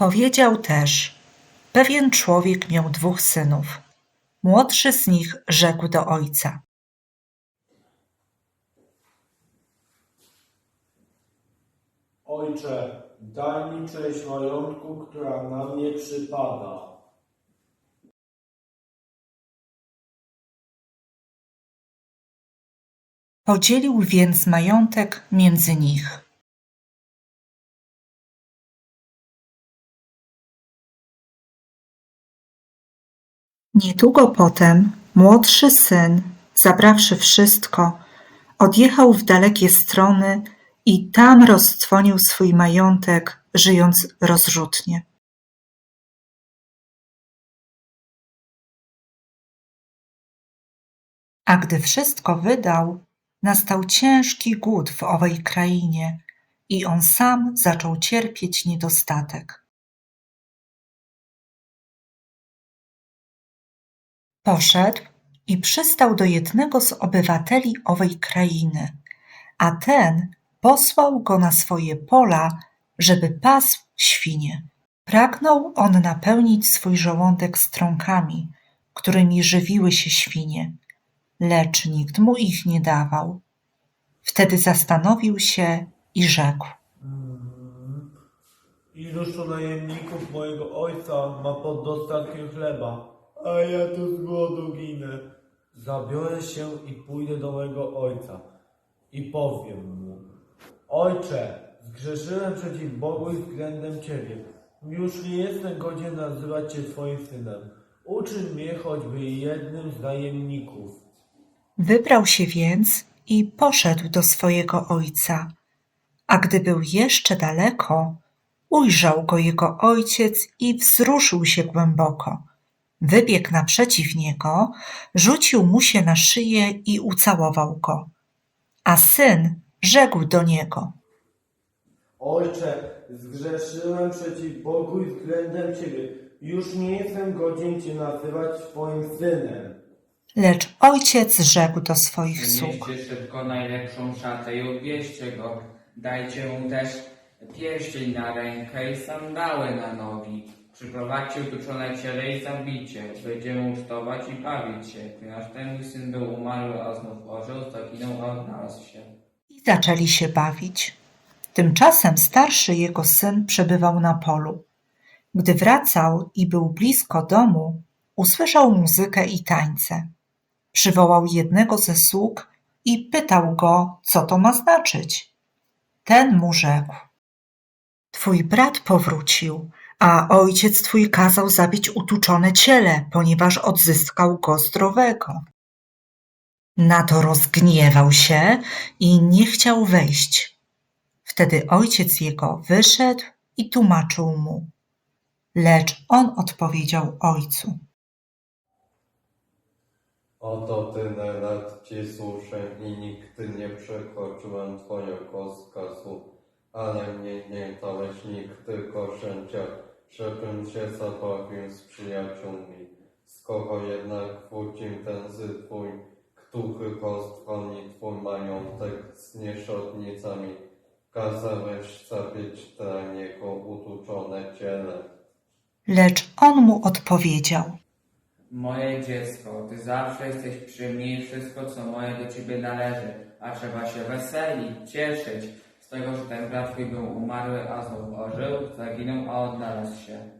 Powiedział też: Pewien człowiek miał dwóch synów. Młodszy z nich rzekł do ojca: Ojcze, daj mi część majątku, która na mnie przypada. Podzielił więc majątek między nich. Niedługo potem młodszy syn, zabrawszy wszystko, odjechał w dalekie strony i tam roztrwonił swój majątek, żyjąc rozrzutnie. A gdy wszystko wydał, nastał ciężki głód w owej krainie i on sam zaczął cierpieć niedostatek. Poszedł i przystał do jednego z obywateli owej krainy, a ten posłał go na swoje pola, żeby pasł świnie. Pragnął on napełnić swój żołądek strąkami, którymi żywiły się świnie, lecz nikt mu ich nie dawał. Wtedy zastanowił się i rzekł. Iluż najemników mojego ojca ma pod dostatkiem chleba, a ja tu z głodu ginę. Zabiorę się i pójdę do mojego ojca i powiem mu: Ojcze, zgrzeszyłem przeciw Bogu i względem Ciebie. Już nie jestem godzien nazywać Cię Twoim synem. Uczyń mnie choćby jednym z najemników. Wybrał się więc i poszedł do swojego ojca. A gdy był jeszcze daleko, ujrzał go jego ojciec i wzruszył się głęboko. Wybiegł naprzeciw niego, rzucił mu się na szyję i ucałował go. A syn rzekł do niego: Ojcze, zgrzeszyłem przeciw Bogu i względem Ciebie. Już nie jestem godzien Cię nazywać swoim synem. Lecz ojciec rzekł do swoich sług: Przynieście szybko najlepszą szatę i odwieźcie go. Dajcie mu też pierścień na rękę i sandały na nogi. Przyprowadźcie utuczone ciele i zabicie. Będziemy ucztować i bawić się, ponieważ ten mój syn był umarły, a znów ożył, zaginął, a odnalazł się. I zaczęli się bawić. Tymczasem starszy jego syn przebywał na polu. Gdy wracał i był blisko domu, usłyszał muzykę i tańce. Przywołał jednego ze sług i pytał go, co to ma znaczyć. Ten mu rzekł: Twój brat powrócił, a ojciec twój kazał zabić utuczone ciele, ponieważ odzyskał go zdrowego. Na to rozgniewał się i nie chciał wejść. Wtedy ojciec jego wyszedł i tłumaczył mu. Lecz on odpowiedział ojcu. Oto tyle lat Ci służę i nigdy nie przekroczyłem Twojego skazu, ale mnie nie dałeś nigdy korzęcia, żebym się zabawił z przyjaciółmi. Skoro jednak wrócił ten z Twój, który roztrwoni Twój majątek z nieszodnicami, kazałeś zabić dla niego utuczone ciele. Lecz on mu odpowiedział. Moje dziecko, ty zawsze jesteś przy mnie i wszystko, co moje do ciebie należy, a trzeba się weselić, cieszyć z tego, że ten brat twój był umarły, a znów ożył, zaginął, a odnalazł się.